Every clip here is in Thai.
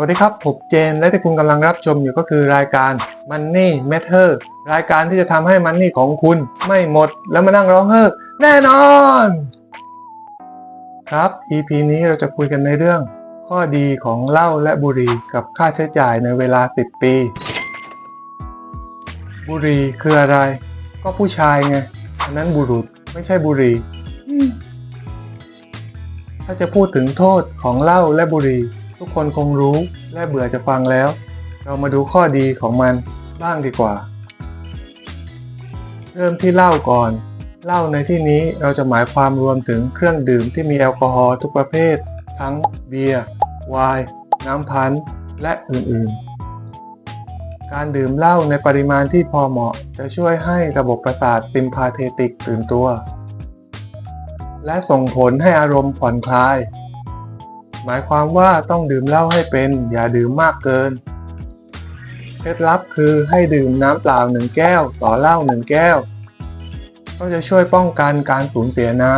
วัสดีครับ ผมเจน และที่คุณกำลังรับชมอยู่ก็คือรายการ Money Matter รายการที่จะทำให้มันนี่ของคุณไม่หมดแล้วมานั่งร้องเฮ้อแน่นอน ครับ EP นี้เราจะคุยกันในเรื่อง ข้อดีของเหล้าและบุหรี่กับค่าใช้จ่ายในเวลา 10 ปี บุหรี่คืออะไร ก็ผู้ชายไงอันนั้นบุรุษไม่ใช่บุหรี่ถ้าจะพูดถึงโทษของเหล้าและบุหรี่ ทุกคนคงรู้และเบื่อจะฟังแล้ว เรามาดูข้อดีของมันบ้างดีกว่า เริ่มที่เหล้าก่อน เหล้าในที่นี้เราจะหมายความรวมถึงเครื่องดื่มที่มีแอลกอฮอล์ทุกประเภท ทั้งเบียร์ไวน์น้ำพันธ์และอื่นๆ การดื่มเหล้าในปริมาณที่พอเหมาะจะช่วยให้ระบบประสาทซิมพาเทติกตื่นตัว และส่งผลให้อารมณ์ผ่อนคลาย หมายความว่าต้องดื่มเหล้าให้เป็น อย่าดื่มมากเกิน เคล็ดลับคือให้ดื่มน้ำเปล่าหนึ่งแก้ว ต่อเหล้าหนึ่งแก้ว ก็จะช่วยป้องกันการสูญเสียน้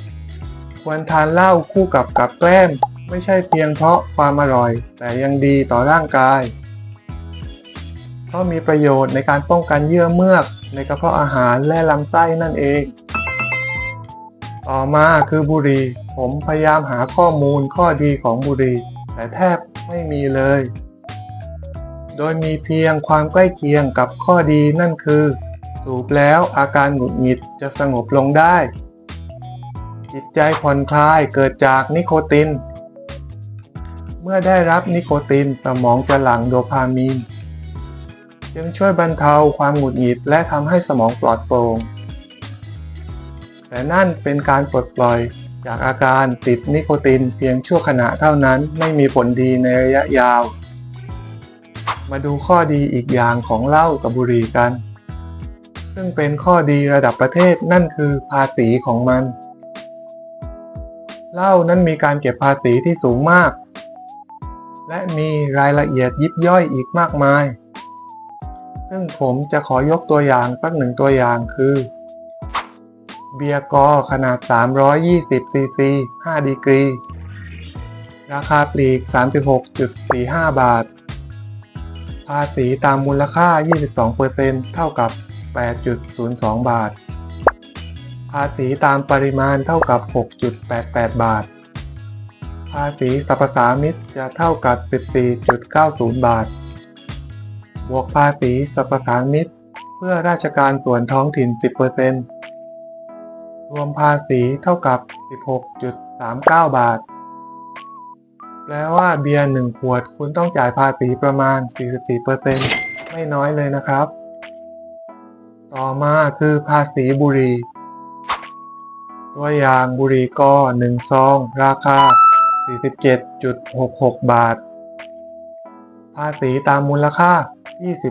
ำควรทานเหล้าคู่กับกับแกล้มไม่ใช่เพียงเพราะความอร่อย แต่ยังดีต่อร่างกายเพราะมีประโยชน์ในการป้องกันเยื่อเมือก ในกระเพาะอาหารและลำไส้นั่นเอง ต่อมาคือบุหรี่ ผมพยายามหาข้อมูลข้อดีของบุหรี่แต่แทบไม่มีเลย โดยมีเพียงความใกล้เคียงกับข้อดีนั่นคือ สูบแล้วอาการหงุดหงิดจะสงบลงได้ จิตใจผ่อนคลายเกิดจากนิโคติน เมื่อได้รับนิโคตินสมองจะหลั่งโดพามีน จึงช่วยบรรเทาความหงุดหงิดและทำให้สมองปลอดโปร่งแต่นั่นเป็นการปลดปล่อย จากอาการติดนิโคตินเพียงชั่วขณะเท่านั้นไม่มีผลดีในระยะยาว มาดูข้อดีอีกอย่างของเหล้ากับบุหรี่กัน ซึ่งเป็นข้อดีระดับประเทศนั่นคือภาษีของมันเหล้านั้นมีการเก็บภาษีที่สูงมาก และมีรายละเอียดยิบย่อยอีกมากมาย ซึ่งผมจะขอยกตัวอย่างสักหนึ่งตัวอย่างคือ เบียร์กอขนาด 320ซีซี5ดีกรี ราคาปลีก 36.45 บาท ภาษีตามมูลค่า 22%เท่ากับ 8.02 บาท ภาษีตามปริมาณเท่ากับ 6.88 บาท ภาษีสรรพสามิตจะเท่ากับ 14.90 บาท บวกภาษีสรรพสามิตเพื่อราชการส่วนท้องถิ่น 10% รวมภาษีเท่ากับ 16.39 บาท แปลว่าเบียร์หนึ่งขวดคุณต้องจ่ายภาษีประมาณ 44%ไม่น้อยเลยนะครับ ต่อมาคือภาษีบุหรี่ ตัวอย่างบุหรี่กอ1ซอง ราคา 47.66 บาท ภาษีตามมูลค่า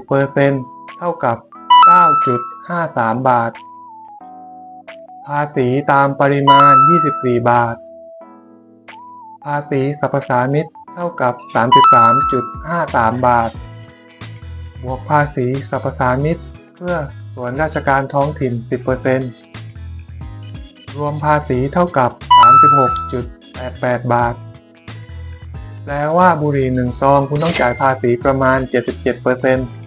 20%เท่ากับ 9.53 บาท ภาษีตามปริมาณ 24 บาท ภาษีสรรพสามิตเท่ากับ 33.53 บาท บวกภาษีสรรพสามิตเพื่อส่วนราชการท้องถิ่น 10%รวมภาษีเท่ากับ 36.88 บาท แปลว่าบุหรี่หนึ่งซองคุณต้องจ่ายภาษีประมาณ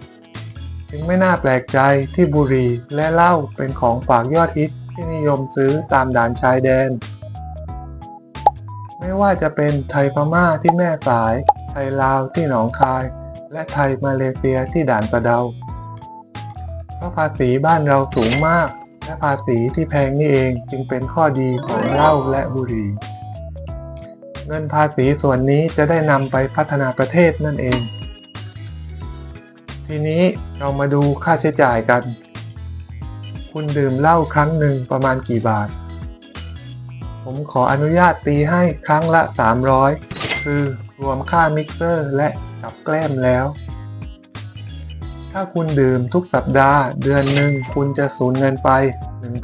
77%จึงไม่น่าแปลกใจที่บุหรี่และเหล้าเป็นของฝากยอดฮิต ที่นิยมซื้อตามด่านชายแดน ไม่ว่าจะเป็นไทยพม่าที่แม่สาย ไทยลาวที่หนองคาย และไทยมาเลเซียที่ด่านประเดาเพราะภาษีบ้านเราสูงมาก และภาษีที่แพงนี่เองจึงเป็นข้อดีของเหล้าและบุหรี่ เงินภาษีส่วนนี้จะได้นำไปพัฒนาประเทศนั่นเอง ทีนี้เรามาดูค่าใช้จ่ายกัน คุณดื่มเหล้าครั้งหนึ่งประมาณกี่บาท ผมขออนุญาตตีให้ครั้งละ 300 คือรวมค่ามิกเซอร์และกับแกล้มแล้ว ถ้าคุณดื่มทุกสัปดาห์เดือนหนึ่งคุณจะสูญเงินไป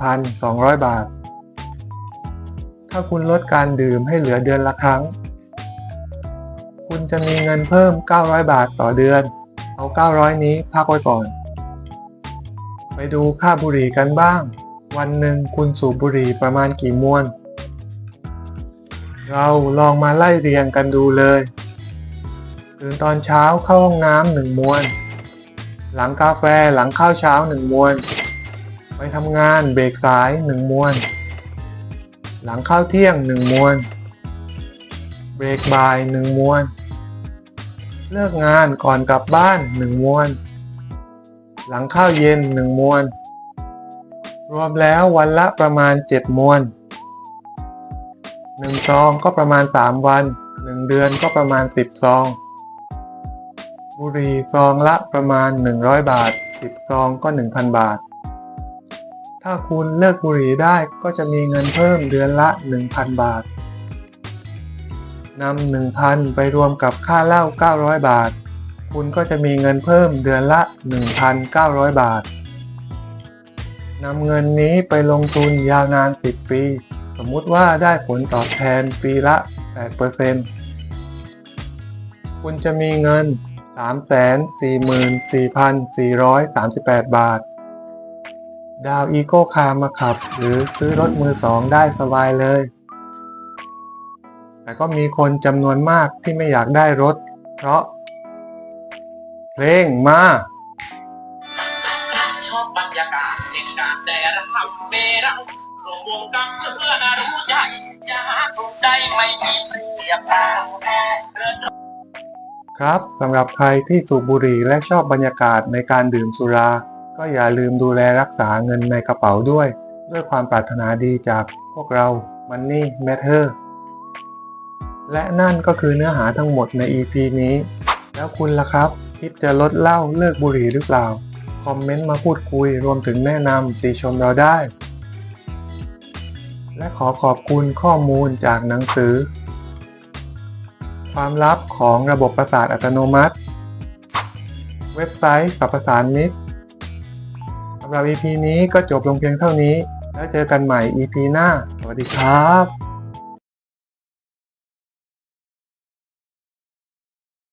1,200 บาท ถ้าคุณลดการดื่มให้เหลือเดือนละครั้ง คุณจะมีเงินเพิ่ม 900 บาทต่อเดือน เอา 900 นี้พักไว้ก่อน ไปดูค่าบุหรี่กันบ้าง วันหนึ่งคุณสูบบุหรี่ประมาณกี่มวน เราลองมาไล่เรียงกันดูเลยตื่นตอนเช้าเข้าห้องน้ำหนึ่งมวน หลังกาแฟหลังข้าวเช้าหนึ่งมวน ไปทำงานเบรกสายหนึ่งมวน หลังข้าวเที่ยงหนึ่งมวน เบรกบ่ายหนึ่งมวน เลิกงานก่อนกลับบ้านหนึ่งมวน หลังข้าวเย็นหนึ่งมวน รวมแล้ววันละประมาณเจ็ดมวนหนึ่งซองก็ประมาณสามวันหนึ่งเดือนก็ประมาณสิบซอง บุหรี่ซองละประมาณ 100 บาท 10 ซองก็ 1,000 บาท ถ้าคุณเลิกบุหรี่ได้ก็จะมีเงินเพิ่มเดือนละ 1,000 บาทนำ1,000 ไปรวมกับค่าเหล้า900 บาท คุณก็จะมีเงินเพิ่มเดือนละ 1,900 บาทนำเงินนี้ไปลงทุนยาวนาน 10 ปี สมมุติว่าได้ผลตอบแทนปีละ 8%คุณจะมีเงิน 344,438 บาท ดาวอีโก้คาร์มาขับ หรือซื้อรถมือสองได้สบายเลย แต่ก็มีคนจำนวนมากที่ไม่อยากได้รถ เพราะ เพลงมา ชอบบรรยากาศเหตุการณ์แต่ระทำเมรังรวมวงกับเพื่อนรู้ใจจะหาถูกใจไม่มีเสียเปล่าเกิดครับสำหรับใครที่สูบบุหรี่และชอบบรรยากาศในการดื่มสุรา ก็อย่าลืมดูแลรักษาเงินในกระเป๋าด้วย ด้วยความปรารถนาดีจากพวกเรา Money Matter และนั่นก็คือเนื้อหาทั้งหมดใน EP นี้ แล้วคุณล่ะครับ คิดจะลดเหล้าเลิกบุหรี่หรือเปล่า คอมเมนต์มาพูดคุยรวมถึงแนะนำติชมเราได้ และขอขอบคุณข้อมูลจากหนังสือ ความลับของระบบประสาทอัตโนมัติ เว็บไซต์สับประสานมิตรสำหรับ EP นี้ก็จบลงเพียงเท่านี้ แล้วเจอกันใหม่ EP หน้า สวัสดีครับ